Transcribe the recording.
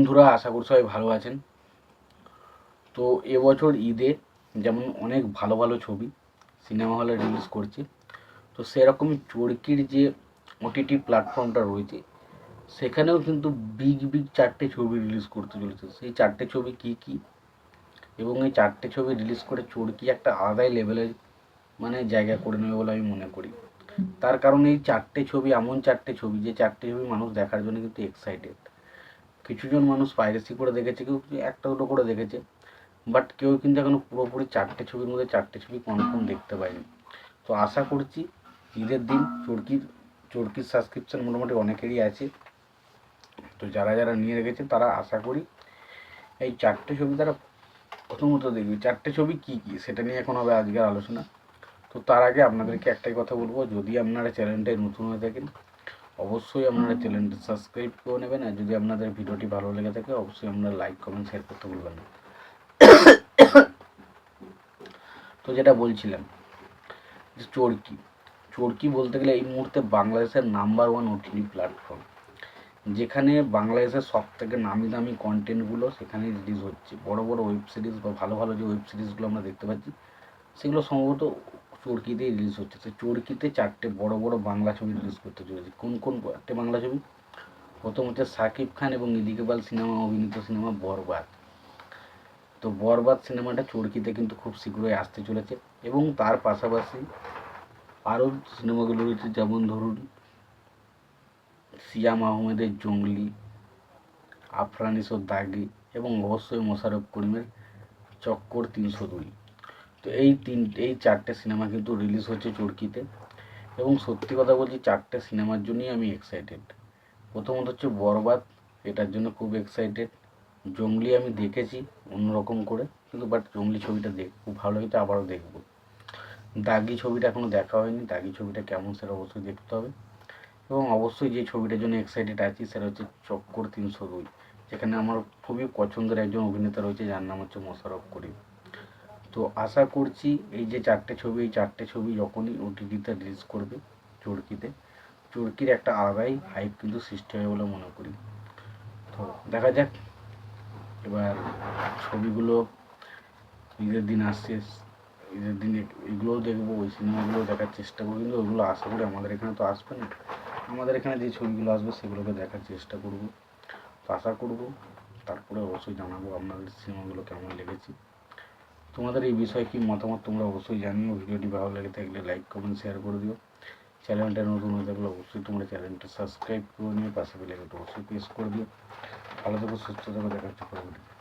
বন্ধুরা আশা করি সবাই ভালো আছেন। তো এবছর ঈদে যেমন অনেক ভালো ভালো ছবি সিনেমা হলে রিলিজ করছে, তো সেরকমই চরকির যে ওটিটি প্ল্যাটফর্মটা রয়েছে, সেখানেও কিন্তু বিগ বিগ চারটে ছবি রিলিজ করতে চলেছে। সেই চারটে ছবি কি কি? এবং এই চারটে ছবি রিলিজ করে চরকি একটা আলাদাই লেভেলের মানে জায়গা করে নেবে বলে আমি মনে করি। তার কারণ এই চারটে ছবি, এমন চারটে ছবি, যে চারটে ছবি মানুষ দেখার জন্য কিন্তু এক্সাইটেড কিছুজন মানুষ পাইরেসি করে দেখেছে, কেউ একটা দুটো করে দেখেছে বাট কেউ কিন্তু এখনও পুরোপুরি চারটে ছবির মধ্যে চারটে ছবি কনফার্ম দেখতে পায়নি। তো আশা করছি ঈদের দিন চরকির চরকির সাবস্ক্রিপশন মোটামুটি অনেকেরই আছে। তো যারা যারা নিয়ে রেখেছে তারা আশা করি এই চারটে ছবি তারা প্রথমত দেখবে। চারটে ছবি কি কি সেটা নিয়ে এখন হবে আজকের আলোচনা। তো তার আগে আপনাদেরকে একটাই কথা বলব, যদি আপনারা চ্যানেলটায় নতুন হয়ে থাকেন অবশ্যই আপনারা চ্যানেলটা সাবস্ক্রাইব করে নেবেন, আর যদি আপনাদের ভিডিওটি ভালো লেগে থাকে, অবশ্যই আপনারা লাইক, কমেন্ট শেয়ার করতে ভুলবেন না। তো যেটা বলছিলাম, যে চরকি। চরকি বলতে গেলে এই মুহূর্তে বাংলাদেশের নাম্বার ওয়ান ওটিটি প্ল্যাটফর্ম যেখানে বাংলাদেশের সব থেকে নামি দামি কন্টেন্টগুলো সেখানে রিলিজ হচ্ছে। বড় বড় ওয়েব সিরিজ বা ভালো ভালো যে ওয়েব সিরিজগুলো আমরা দেখতে পাচ্ছি, সেগুলো সম্ভবত চরকিতেই রিলিজ হচ্ছে। তো চরকিতে চারটে বড় বড় বাংলা ছবি রিলিজ করতে চলেছে। কোন কোন চারটে বাংলা ছবি? প্রথম হচ্ছে সাকিব খান এবং ইদিকে পাল সিনেমা, অভিনীত সিনেমা বরবাদ। তো বরবাদ সিনেমাটা চরকিতে কিন্তু খুব শীঘ্রই আসতে চলেছে এবং তার পাশাপাশি আরও সিনেমাগুলো রয়েছে, যেমন ধরুন সিয়াম আহমেদের জঙ্গলি আফরানিসোর দাগি এবং অবশ্যই মোশারফ করিমের চক্কর তিনশো দুই। তো এই তিন, এই চারটে সিনেমা কিন্তু রিলিজ হচ্ছে চরকিতে। এবং সত্যি কথা বলছি, চারটে সিনেমার জন্যই আমি এক্সাইটেড প্রথমত হচ্ছে বরবাদ, এটার জন্য খুব এক্সাইটেড জঙ্গলি আমি দেখেছি অন্যরকম করে, কিন্তু বাট জঙ্গলি ছবিটা দেখ খুব ভালো লেগেছে আবারও দেখব। দাগি ছবিটা এখনও দেখা হয়নি, দাগি ছবিটা কেমন সেটা অবশ্যই দেখতে হবে। এবং অবশ্যই যে ছবিটার জন্য এক্সাইটেড আছি সেটা হচ্ছে চক্কর তিনশো দুই, যেখানে আমার খুবই পছন্দের একজন অভিনেতা রয়েছে, যার নাম হচ্ছে মোশারফ করিম। তো আশা করছি এই যে চারটে ছবি, এই চারটে ছবি যখনই ওটিটিতে রিলিজ করবে চরকিতে, চরকির একটা আলাদাই হাইপ কিন্তু সৃষ্টি হবে বলে মনে করি। তো দেখা যাক, এবার ছবিগুলো ঈদের দিন আসছে, ঈদের দিন এগুলোও দেখব, ওই সিনেমাগুলো দেখার চেষ্টা করব, কিন্তু ওগুলো আশা করি আমাদের এখানে তো আসবে না। আমাদের এখানে যে ছবিগুলো আসবে সেগুলোকে দেখার চেষ্টা করব। তো আশা করব, তারপরে অবশ্যই জানাব আপনাদের সিনেমাগুলো কেমন লেগেছে। তোমাদের এই বিষয়ে কি মতামত তোমরা অবশ্যই জানিও। ভিডিওটি ভালো লেগে থাকলে লাইক কমেন্ট শেয়ার করে দিও। চ্যানেলটা নতুন হয়ে থাকলে অবশ্যই তোমরা চ্যানেলটা সাবস্ক্রাইব করে নিও। পাশে বেলে অবশ্যই প্রেস করে দিও। ভালো থেকো, সুস্থ থেকো, দেখা হচ্ছে পরবর্তী